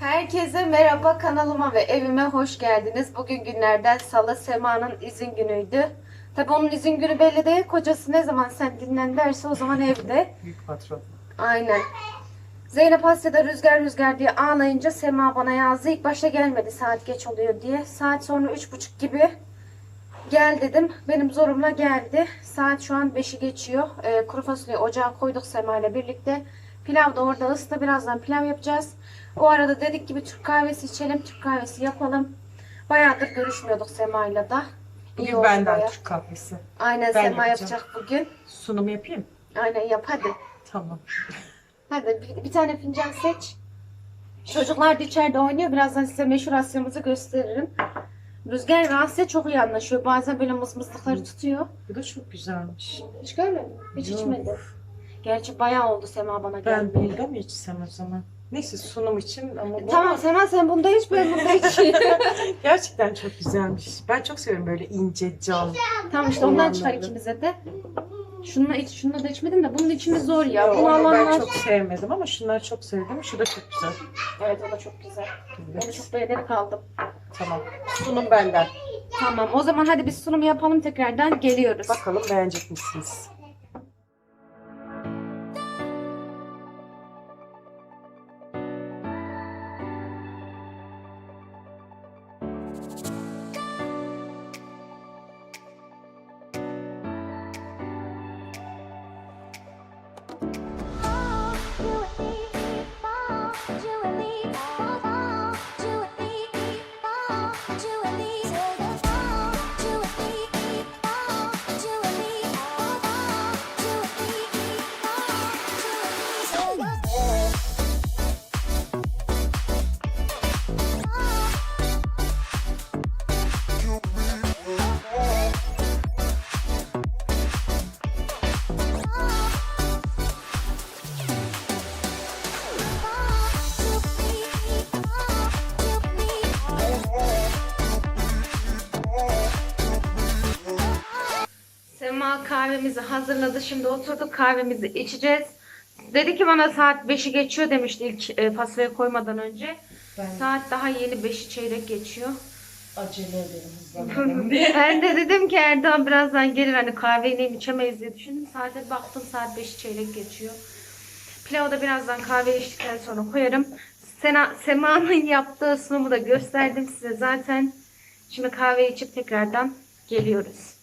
Herkese merhaba kanalıma ve evime hoş geldiniz. Bugün günlerden salı Sema'nın izin günüydü. Tabi onun izin günü belli değil. Kocası ne zaman sen dinlen derse o zaman evde. Büyük patron. Aynen. Zeynep Asya'da rüzgar rüzgar diye ağlayınca Sema bana yazdı. İlk başta gelmedi saat geç oluyor diye. Saat sonra üç buçuk gibi gel dedim. Benim zorumla geldi. Saat şu an 5'i geçiyor. Ee, kuru fasulye ocağa koyduk Sema ile birlikte. Pilav da orada ısıtı. Birazdan pilav yapacağız. O arada dedik ki bir Türk kahvesi içelim. Türk kahvesi yapalım. Bayağıdır görüşmüyorduk Sema'yla da. İyi Bugün oldu benden baya. Türk kahvesi. Aynen Ben Sema yapacağım. yapacak bugün. Sunum yapayım. Aynen yap hadi. Tamam. Hadi bir, bir tane fincan seç. Çocuklar da içeride oynuyor. Birazdan size meşhur Asya'mızı gösteririm. Rüzgar ve Asya çok iyi anlaşıyor. Bazen böyle mızmızlıkları tutuyor. Bu da çok güzelmiş. Hiç görmedin mi? Hiç Yok. içmedi. Gerçi bayağı oldu Sema bana Ben geldi. bunda mı içsem o zaman? Neyse sunum için ama bu Tamam Sema sen bunda hiç ben bunda hiç. gerçekten çok güzelmiş. Ben çok seviyorum böyle ince cam. tamam işte ondan çıkar ikimize de. Şununla iç, şununla da içmedim de bunun içimi zor ya. Bunu onu alanlar... ben çok sevmedim ama şunları çok sevdim. Şu da çok güzel. Evet o da çok güzel. Onu Evet. çok beğenerek aldım. Tamam. Sunum benden. Tamam o zaman hadi biz sunum yapalım tekrardan geliyoruz. Bakalım beğenecek misiniz? Sema kahvemizi hazırladı. Şimdi oturduk kahvemizi içeceğiz. Dedi ki bana saat 5'i geçiyor demişti ilk e, fasulye koymadan önce. Ben Saat daha yeni 5'i çeyrek geçiyor. acele ederim hızlanırım diye. ben de dedim ki Erdoğan birazdan gelir hani kahveyi içemeyiz diye düşündüm. Saate baktım saat 5'i çeyrek geçiyor. Pilavı da birazdan kahve içtikten sonra koyarım. Sena, Sema'nın yaptığı sunumu da gösterdim size zaten. Şimdi kahve içip tekrardan geliyoruz.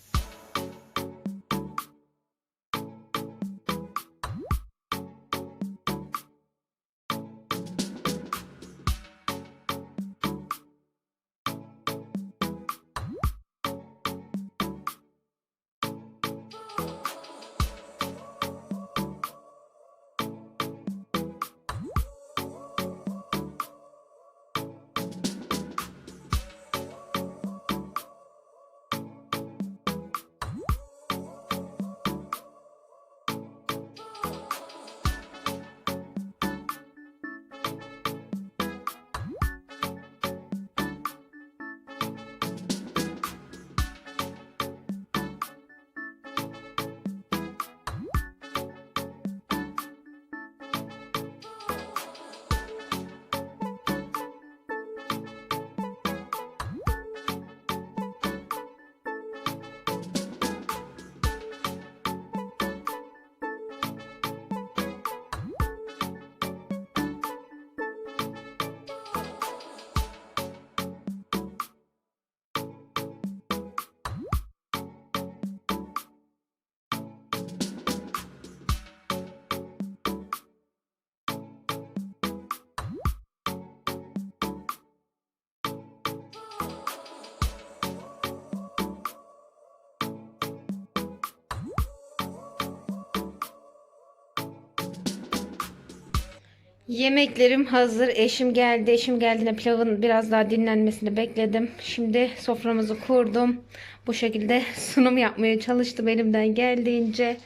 Yemeklerim hazır. Eşim geldi. Eşim geldiğinde pilavın biraz daha dinlenmesini bekledim. Şimdi soframızı kurdum. Bu şekilde sunum yapmaya çalıştım elimden geldiğince.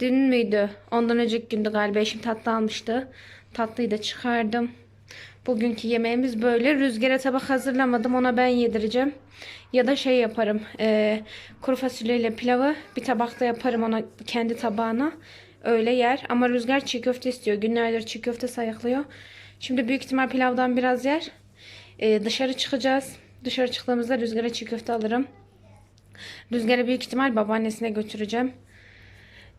Dün müydü? Ondan önceki gündü galiba eşim tatlı almıştı. Tatlıyı da çıkardım. Bugünkü yemeğimiz böyle. Rüzgara tabak hazırlamadım. Ona ben yedireceğim. Ya da şey yaparım. eee, kuru fasulyeyle pilavı bir tabakta yaparım ona kendi tabağına. Öyle yer. Ama Rüzgar çiğ köfte istiyor. Günlerdir çiğ köfte sayıklıyor. Şimdi büyük ihtimal pilavdan biraz yer. Ee, dışarı çıkacağız. Dışarı çıktığımızda Rüzgar'a çiğ köfte alırım. Rüzgar'ı büyük ihtimal babaannesine götüreceğim.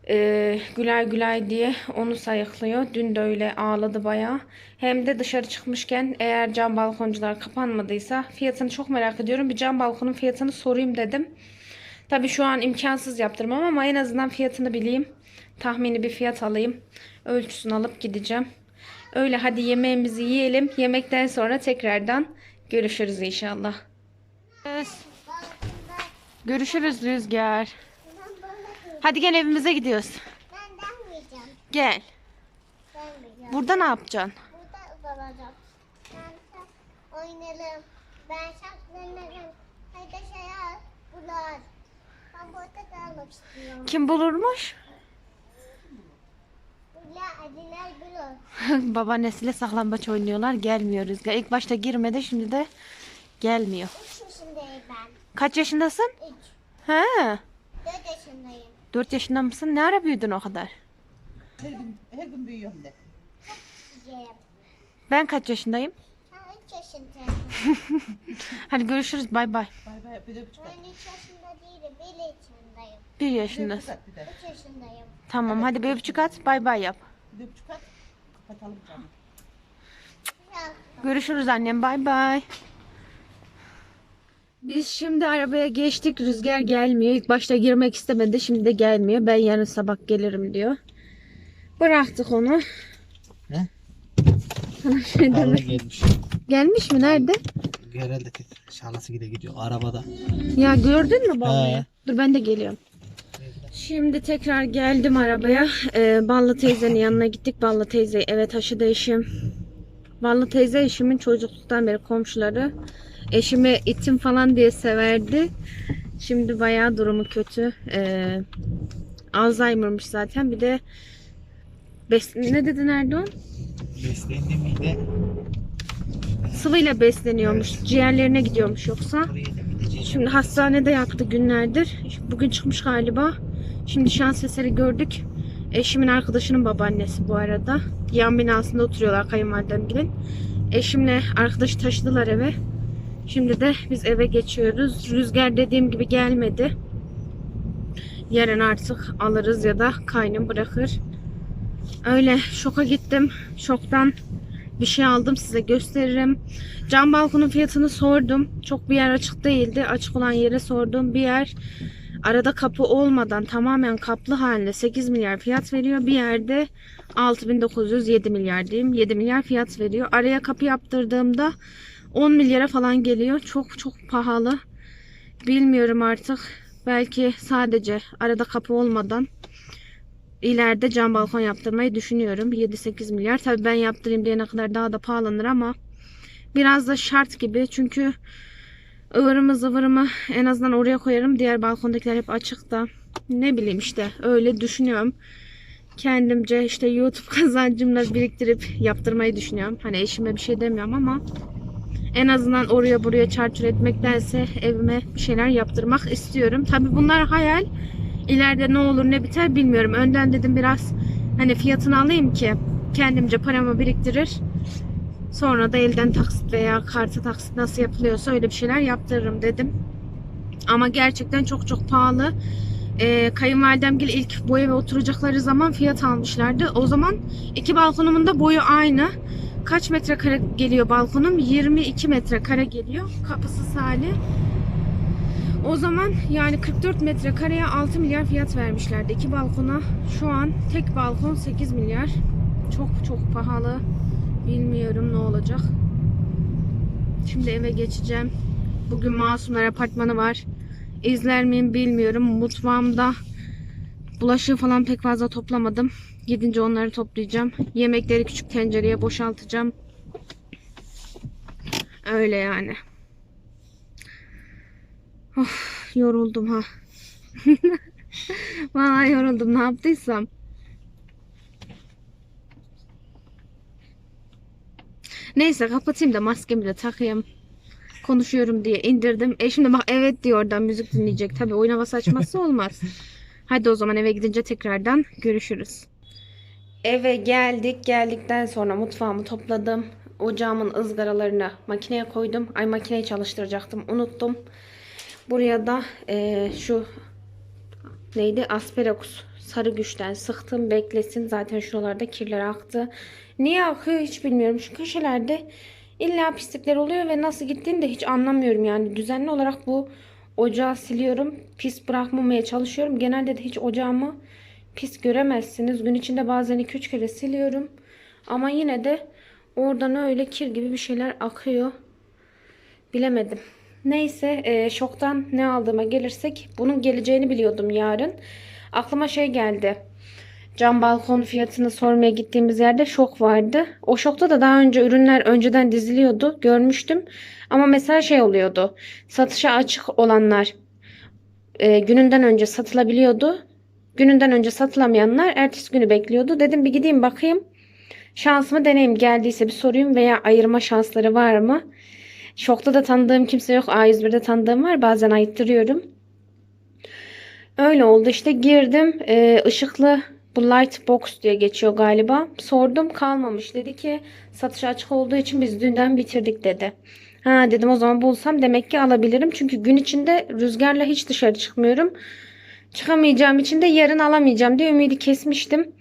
Ee, Gülay Gülay diye onu sayıklıyor. Dün de öyle ağladı bayağı. Hem de dışarı çıkmışken eğer cam balkoncular kapanmadıysa fiyatını çok merak ediyorum. Bir cam balkonun fiyatını sorayım dedim. Tabii şu an imkansız yaptırmam ama en azından fiyatını bileyim. Tahmini bir fiyat alayım. Ölçüsünü alıp gideceğim. Öyle hadi yemeğimizi yiyelim. Yemekten sonra tekrardan görüşürüz inşallah. Görüşürüz Rüzgar. Hadi gel evimize gidiyoruz. Gel. Burada ne yapacaksın? Burada kalacağım. Ben oynarım. Ben saklanırım. Hadi şey al. Bular. Ben burada kalmak istiyorum. Kim bulurmuş? Babaannesiyle saklambaç oynuyorlar. Gelmiyor Rüzgar. İlk başta girmedi şimdi de gelmiyor. 3 yaşındayım ben. Kaç yaşındasın? 3. He. 4 yaşındayım. 4 yaşında mısın? Ne ara büyüdün o kadar? Her gün, her gün büyüyorum de. Ben kaç yaşındayım? Sen 3 yaşındasın. Hadi görüşürüz. Bay bay. Bay bay bir de buçuk at. ben 3 yaşında değilim. 1 yaşındayım. 1 Bir de yaşındasın. buçuk at bir de. 3 yaşındayım. Tamam hadi bir öpücük at. Bay bay yap. Bir de buçuk at. Kapatalım canım. Ya. Görüşürüz annem. Bay bay. Biz şimdi arabaya geçtik. Rüzgar gelmiyor. İlk başta girmek istemedi. Şimdi de gelmiyor. Ben yarın sabah gelirim diyor. Bıraktık onu. Ne? Sana şey demek. gelmiş. Gelmiş mi? Nerede? Herhalde şalası gide gidiyor arabada. Ya gördün mü ballayı? He. Dur ben de geliyorum. Şimdi tekrar geldim arabaya. Ee, Ballı teyzenin yanına gittik. Ballı teyze eve taşıdı eşim. Ballı teyze eşimin çocukluktan beri komşuları. Eşimi itim falan diye severdi. Şimdi bayağı durumu kötü. Ee, Alzheimer'mış zaten. Bir de bes ne dedin Erdoğan? Beslendi miydi? Sıvıyla besleniyormuş. Ciğerlerine gidiyormuş yoksa. Şimdi hastanede yattı günlerdir. Bugün çıkmış galiba. Şimdi şans eseri gördük. Eşimin arkadaşının babaannesi bu arada. Yan binasında oturuyorlar kayınvalidemgilin. Eşimle arkadaşı taşıdılar eve. Şimdi de biz eve geçiyoruz. Rüzgar dediğim gibi gelmedi. Yarın artık alırız ya da kaynım bırakır. Öyle şoka gittim. Şoktan bir şey aldım size gösteririm. Cam balkonun fiyatını sordum. Çok bir yer açık değildi. Açık olan yere sorduğum bir yer arada kapı olmadan tamamen kaplı halinde 8 milyar fiyat veriyor. Bir yerde 6900 7 milyar diyeyim. 7 milyar fiyat veriyor. Araya kapı yaptırdığımda 10 milyara falan geliyor. Çok çok pahalı. Bilmiyorum artık. Belki sadece arada kapı olmadan ileride cam balkon yaptırmayı düşünüyorum. 7-8 milyar. Tabii ben yaptırayım diyene kadar daha da pahalanır ama biraz da şart gibi. Çünkü ıvırımı zıvırımı en azından oraya koyarım. Diğer balkondakiler hep açıkta. Ne bileyim işte öyle düşünüyorum. Kendimce işte YouTube kazancımla biriktirip yaptırmayı düşünüyorum. Hani eşime bir şey demiyorum ama en azından oraya buraya çarçur etmektense evime bir şeyler yaptırmak istiyorum. Tabii bunlar hayal. İleride ne olur ne biter bilmiyorum. Önden dedim biraz hani fiyatını alayım ki kendimce paramı biriktirir. Sonra da elden taksit veya kartı taksit nasıl yapılıyorsa öyle bir şeyler yaptırırım dedim. Ama gerçekten çok çok pahalı. Ee, kayınvalidemgil ilk bu eve oturacakları zaman fiyat almışlardı. O zaman iki balkonumun da boyu aynı. Kaç metrekare geliyor balkonum? 22 metrekare geliyor. Kapısı sali. O zaman yani 44 metrekareye 6 milyar fiyat vermişlerdi iki balkona. Şu an tek balkon 8 milyar. Çok çok pahalı. Bilmiyorum ne olacak. Şimdi eve geçeceğim. Bugün Masumlar Apartmanı var. İzler miyim bilmiyorum. Mutfağımda bulaşığı falan pek fazla toplamadım. Gidince onları toplayacağım. Yemekleri küçük tencereye boşaltacağım. Öyle yani. Of, yoruldum ha. Vallahi yoruldum ne yaptıysam. Neyse kapatayım da maskemi de takayım. Konuşuyorum diye indirdim. E şimdi bak evet diyor oradan müzik dinleyecek. Tabii oyun havası açması olmaz. Hadi o zaman eve gidince tekrardan görüşürüz. Eve geldik. Geldikten sonra mutfağımı topladım. ocağımın ızgaralarını makineye koydum. Ay makineyi çalıştıracaktım. Unuttum. Buraya da eee, şu neydi? Asperagus sarı güçten sıktım. Beklesin. Zaten şuralarda kirler aktı. Niye akıyor hiç bilmiyorum. Şu köşelerde illa pislikler oluyor ve nasıl gittiğini de hiç anlamıyorum yani. Düzenli olarak bu ocağı siliyorum. Pis bırakmamaya çalışıyorum. Genelde de hiç ocağımı pis göremezsiniz. Gün içinde bazen 2-3 kere siliyorum. Ama yine de oradan öyle kir gibi bir şeyler akıyor. Bilemedim. Neyse e, şoktan ne aldığıma gelirsek bunun geleceğini biliyordum yarın. Aklıma şey geldi. Cam balkon fiyatını sormaya gittiğimiz yerde şok vardı. O şokta da daha önce ürünler önceden diziliyordu. Görmüştüm. Ama mesela şey oluyordu. Satışa açık olanlar e, gününden önce satılabiliyordu. Gününden önce satılamayanlar ertesi günü bekliyordu. Dedim bir gideyim bakayım. Şansımı deneyim. Geldiyse bir sorayım veya ayırma şansları var mı? Şokta da tanıdığım kimse yok. A101'de tanıdığım var. Bazen ayıttırıyorum. Öyle oldu işte girdim Ee, ışıklı bu light box diye geçiyor galiba. Sordum kalmamış. Dedi ki satışa açık olduğu için biz dünden bitirdik dedi. Ha dedim o zaman bulsam demek ki alabilirim. Çünkü gün içinde rüzgarla hiç dışarı çıkmıyorum. Çıkamayacağım için de yarın alamayacağım diye ümidi kesmiştim.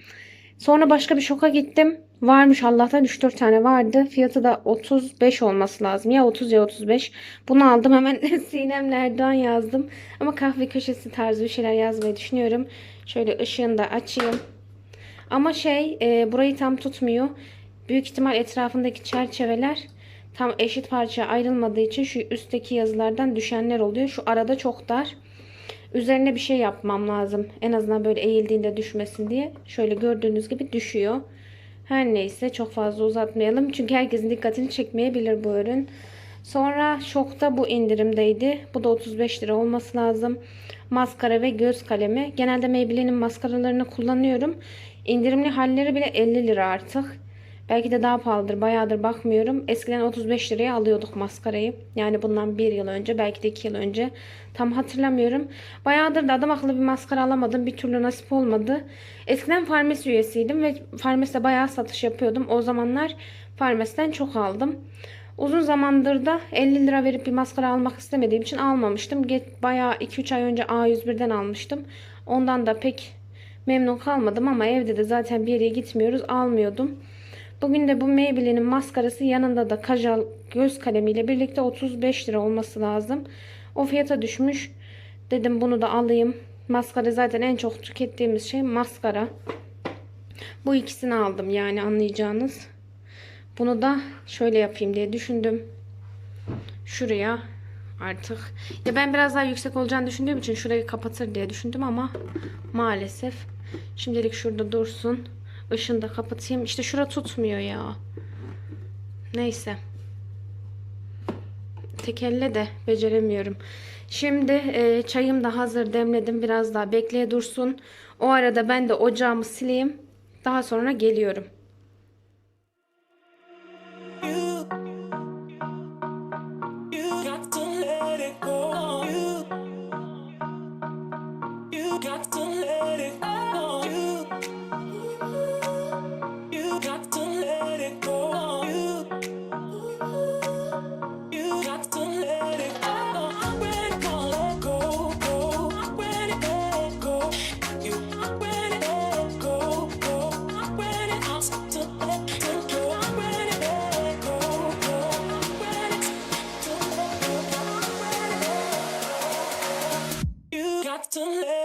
Sonra başka bir şoka gittim. Varmış Allah'tan 3-4 tane vardı. Fiyatı da 35 olması lazım. Ya 30 ya 35. Bunu aldım hemen Sinem Erdoğan yazdım. Ama kahve köşesi tarzı bir şeyler yazmayı düşünüyorum. Şöyle ışığını da açayım. Ama şey e, burayı tam tutmuyor. Büyük ihtimal etrafındaki çerçeveler tam eşit parçaya ayrılmadığı için şu üstteki yazılardan düşenler oluyor. Şu arada çok dar. Üzerine bir şey yapmam lazım. En azından böyle eğildiğinde düşmesin diye. Şöyle gördüğünüz gibi düşüyor. Her neyse çok fazla uzatmayalım. Çünkü herkesin dikkatini çekmeyebilir bu ürün. Sonra şokta bu indirimdeydi. Bu da 35 lira olması lazım. Maskara ve göz kalemi. Genelde Maybelline'in maskaralarını kullanıyorum. İndirimli halleri bile 50 lira artık. Belki de daha pahalıdır. Bayağıdır bakmıyorum. Eskiden 35 liraya alıyorduk maskarayı. Yani bundan bir yıl önce belki de iki yıl önce. Tam hatırlamıyorum. Bayağıdır da adam akıllı bir maskara alamadım. Bir türlü nasip olmadı. Eskiden farmasi üyesiydim ve farmaside bayağı satış yapıyordum. O zamanlar farmasiden çok aldım. Uzun zamandır da 50 lira verip bir maskara almak istemediğim için almamıştım. Geç, bayağı 2-3 ay önce A101'den almıştım. Ondan da pek memnun kalmadım ama evde de zaten bir yere gitmiyoruz. Almıyordum. Bugün de bu Maybelline'in maskarası yanında da kajal göz kalemiyle birlikte 35 lira olması lazım. O fiyata düşmüş. Dedim bunu da alayım. Maskara zaten en çok tükettiğimiz şey maskara. Bu ikisini aldım yani anlayacağınız. Bunu da şöyle yapayım diye düşündüm. Şuraya artık. Ya ben biraz daha yüksek olacağını düşündüğüm için şurayı kapatır diye düşündüm ama maalesef şimdilik şurada dursun. Işını da kapatayım. İşte şura tutmuyor ya. Neyse. Tek elle de beceremiyorum. Şimdi e, çayım da hazır demledim. Biraz daha bekleye dursun. O arada ben de ocağımı sileyim. Daha sonra geliyorum. to live.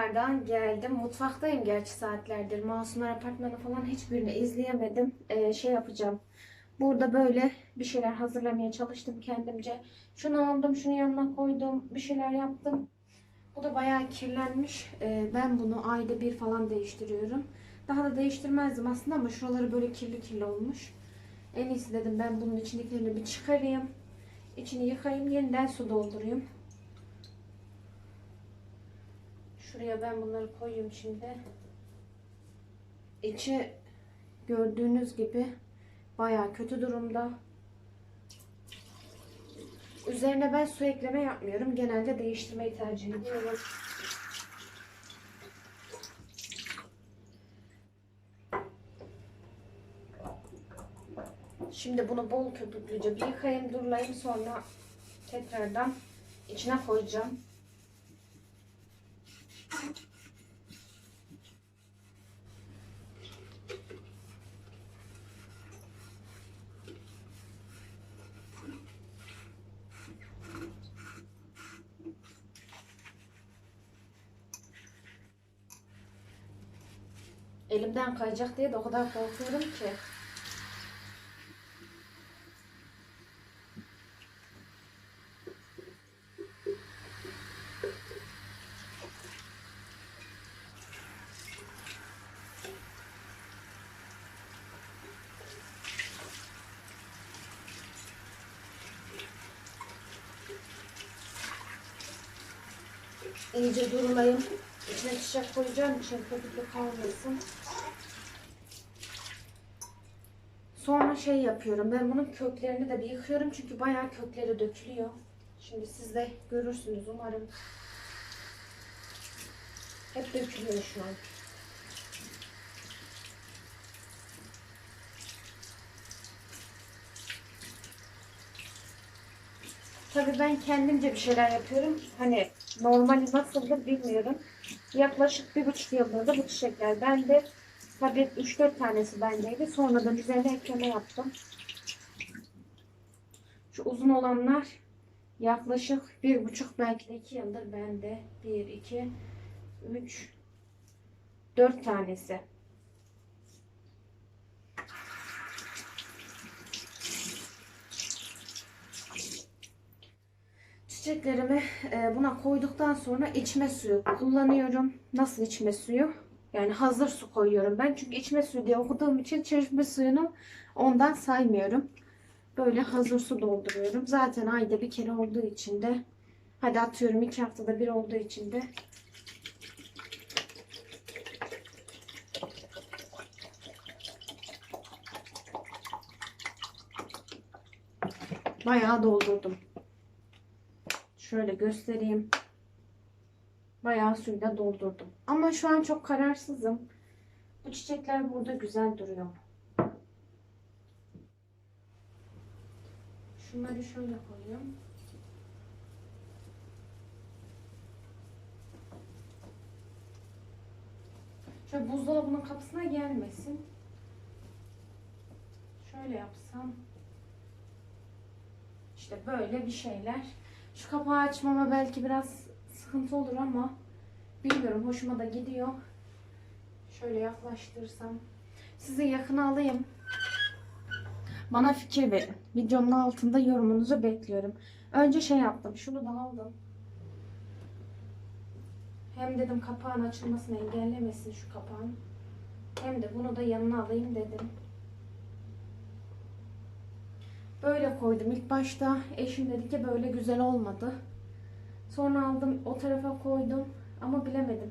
Tekrardan geldim. Mutfaktayım gerçi saatlerdir. Masumlar Apartmanı falan hiçbirini izleyemedim. Ee, şey yapacağım. Burada böyle bir şeyler hazırlamaya çalıştım kendimce. Şunu aldım, şunu yanına koydum. Bir şeyler yaptım. Bu da bayağı kirlenmiş. Ee, ben bunu ayda bir falan değiştiriyorum. Daha da değiştirmezdim aslında ama şuraları böyle kirli kirli olmuş. En iyisi dedim ben bunun içindekilerini bir çıkarayım. İçini yıkayayım, yeniden su doldurayım. Şuraya ben bunları koyayım şimdi. İçi gördüğünüz gibi bayağı kötü durumda. Üzerine ben su ekleme yapmıyorum. Genelde değiştirmeyi tercih ediyorum. Şimdi bunu bol köpüklüce bir yıkayayım, durulayım sonra tekrardan içine koyacağım. Elimden kayacak diye de o kadar korkuyorum ki. İyice durulayım. İçine çiçek koyacağım için köpüklü kalmasın. Sonra şey yapıyorum. Ben bunun köklerini de bir yıkıyorum. Çünkü bayağı kökleri dökülüyor. Şimdi siz de görürsünüz umarım. Hep dökülüyor şu an. Tabii ben kendimce bir şeyler yapıyorum. Hani normali nasıldır bilmiyorum. Yaklaşık bir buçuk yıldır da bu çiçekler bende. Tabii 3-4 tanesi bendeydi. Sonradan üzerine ekleme yaptım. Şu uzun olanlar yaklaşık bir buçuk belki de iki yıldır bende. Bir, iki, üç, dört tanesi. Çiçeklerimi e, buna koyduktan sonra içme suyu kullanıyorum. Nasıl içme suyu? Yani hazır su koyuyorum ben. Çünkü içme suyu diye okuduğum için çeşme suyunu ondan saymıyorum. Böyle hazır su dolduruyorum. Zaten ayda bir kere olduğu için de hadi atıyorum iki haftada bir olduğu için de bayağı doldurdum. Şöyle göstereyim. Bayağı suyla doldurdum. Ama şu an çok kararsızım. Bu çiçekler burada güzel duruyor. Şunları şöyle koyayım. Şöyle buzdolabının kapısına gelmesin. Şöyle yapsam. İşte böyle bir şeyler. Şu kapağı açmama belki biraz sıkıntı olur ama bilmiyorum hoşuma da gidiyor. Şöyle yaklaştırsam. Sizi yakına alayım. Bana fikir verin. Videomun altında yorumunuzu bekliyorum. Önce şey yaptım. Şunu da aldım. Hem dedim kapağın açılmasını engellemesin şu kapağın. Hem de bunu da yanına alayım dedim. Böyle koydum ilk başta. Eşim dedi ki böyle güzel olmadı. Sonra aldım o tarafa koydum ama bilemedim.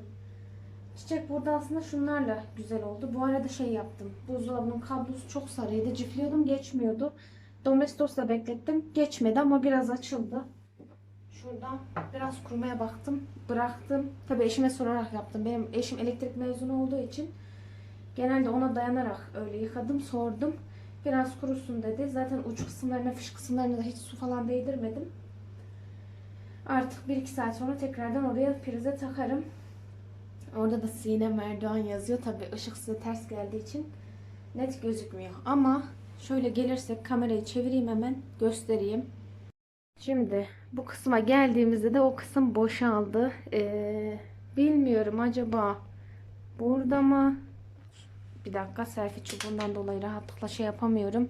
Çiçek burada aslında şunlarla güzel oldu. Bu arada şey yaptım. Buzdolabının kablosu çok sarıydı. Cifliyordum geçmiyordu. Domestos'la beklettim. Geçmedi ama biraz açıldı. Şuradan biraz kurumaya baktım. Bıraktım. Tabii eşime sorarak yaptım. Benim eşim elektrik mezunu olduğu için genelde ona dayanarak öyle yıkadım. Sordum. Biraz kurusun dedi. Zaten uç kısımlarına, fış kısımlarına da hiç su falan değdirmedim. Artık 1-2 saat sonra tekrardan oraya prize takarım. Orada da Sinem Erdoğan yazıyor. Tabi ışık size ters geldiği için net gözükmüyor. Ama şöyle gelirsek kamerayı çevireyim hemen göstereyim. Şimdi bu kısma geldiğimizde de o kısım boşaldı. Ee, Bilmiyorum acaba burada mı? Bir dakika selfie çubuğundan dolayı rahatlıkla şey yapamıyorum.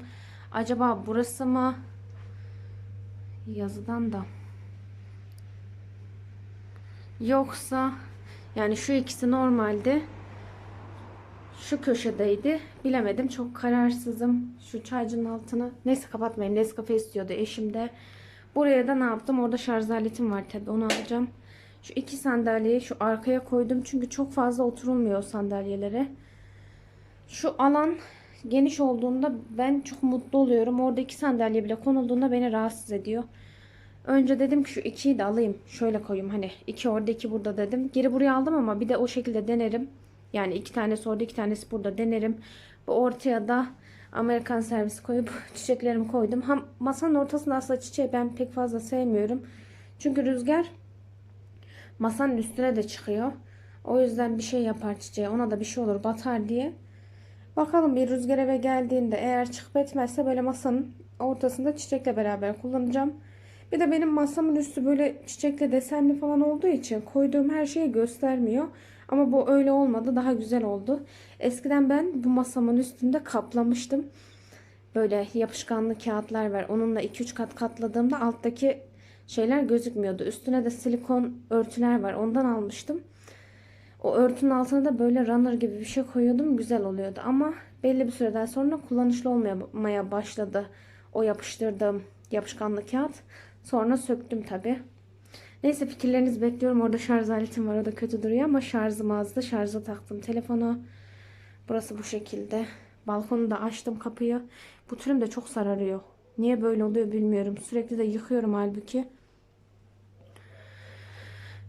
Acaba burası mı? Yazıdan da. Yoksa yani şu ikisi normalde şu köşedeydi. Bilemedim. Çok kararsızım. Şu çaycının altını. Neyse kapatmayayım. Nescafe istiyordu eşim de. Buraya da ne yaptım? Orada şarj aletim var tabi. Onu alacağım. Şu iki sandalyeyi şu arkaya koydum. Çünkü çok fazla oturulmuyor sandalyelere. Şu alan geniş olduğunda ben çok mutlu oluyorum. Orada iki sandalye bile konulduğunda beni rahatsız ediyor. Önce dedim ki şu ikiyi de alayım. Şöyle koyayım hani iki orada iki burada dedim. Geri buraya aldım ama bir de o şekilde denerim. Yani iki tanesi orada iki tanesi burada denerim. Bu ortaya da Amerikan servisi koyup çiçeklerimi koydum. Ham masanın ortasında aslında çiçeği ben pek fazla sevmiyorum. Çünkü rüzgar masanın üstüne de çıkıyor. O yüzden bir şey yapar çiçeğe. Ona da bir şey olur batar diye. Bakalım bir rüzgar eve geldiğinde eğer çıkıp etmezse böyle masanın ortasında çiçekle beraber kullanacağım. Bir de benim masamın üstü böyle çiçekle desenli falan olduğu için koyduğum her şeyi göstermiyor. Ama bu öyle olmadı. Daha güzel oldu. Eskiden ben bu masamın üstünde kaplamıştım. Böyle yapışkanlı kağıtlar var. Onunla 2-3 kat katladığımda alttaki şeyler gözükmüyordu. Üstüne de silikon örtüler var. Ondan almıştım. O örtünün altına da böyle runner gibi bir şey koyuyordum. Güzel oluyordu. Ama belli bir süreden sonra kullanışlı olmaya başladı. O yapıştırdığım yapışkanlı kağıt. Sonra söktüm tabi. Neyse fikirlerinizi bekliyorum. Orada şarj aletim var. O da kötü duruyor ama şarjım azdı. Şarja taktım telefonu. Burası bu şekilde. Balkonu da açtım kapıyı. Bu türüm de çok sararıyor. Niye böyle oluyor bilmiyorum. Sürekli de yıkıyorum halbuki.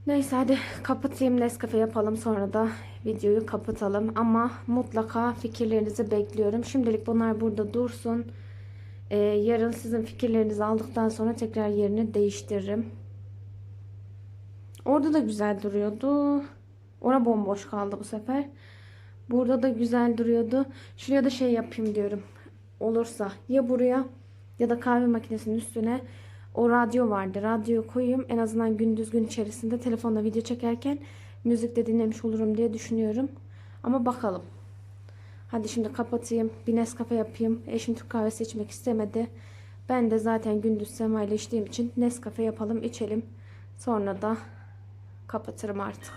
Neyse hadi kapatayım Nescafe yapalım sonra da videoyu kapatalım. Ama mutlaka fikirlerinizi bekliyorum. Şimdilik bunlar burada dursun. Ee, yarın sizin fikirlerinizi aldıktan sonra tekrar yerini değiştiririm. Orada da güzel duruyordu. Ora bomboş kaldı bu sefer. Burada da güzel duruyordu. Şuraya da şey yapayım diyorum. Olursa ya buraya ya da kahve makinesinin üstüne o radyo vardı. Radyoyu koyayım. En azından gündüz gün içerisinde telefonda video çekerken müzik de dinlemiş olurum diye düşünüyorum. Ama bakalım. Hadi şimdi kapatayım. Bir Nescafe yapayım. Eşim Türk kahvesi içmek istemedi. Ben de zaten gündüz Sema ile içtiğim için Nescafe yapalım içelim. Sonra da kapatırım artık.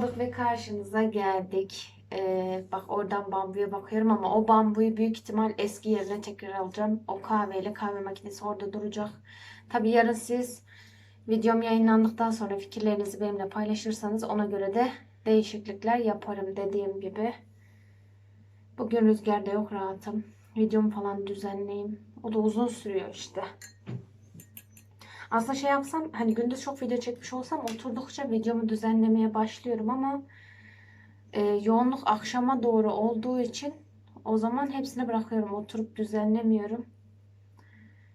Aldık ve karşınıza geldik. Ee, bak oradan bambuya bakıyorum ama o bambuyu büyük ihtimal eski yerine tekrar alacağım. O kahveyle kahve makinesi orada duracak. Tabi yarın siz videom yayınlandıktan sonra fikirlerinizi benimle paylaşırsanız ona göre de değişiklikler yaparım dediğim gibi. Bugün rüzgarda yok rahatım. Videomu falan düzenleyeyim. O da uzun sürüyor işte. Aslında şey yapsam hani gündüz çok video çekmiş olsam oturdukça videomu düzenlemeye başlıyorum ama e, yoğunluk akşama doğru olduğu için o zaman hepsini bırakıyorum. Oturup düzenlemiyorum.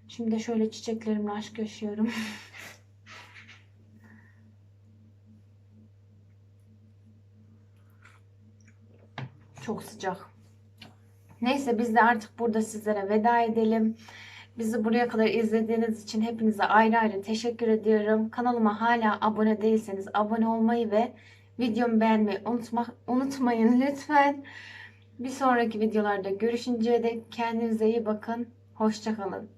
Şimdi şöyle çiçeklerimle aşk yaşıyorum. Çok sıcak. Neyse biz de artık burada sizlere veda edelim. Bizi buraya kadar izlediğiniz için hepinize ayrı ayrı teşekkür ediyorum. Kanalıma hala abone değilseniz abone olmayı ve videomu beğenmeyi unutma, unutmayın lütfen. Bir sonraki videolarda görüşünceye dek kendinize iyi bakın. Hoşçakalın.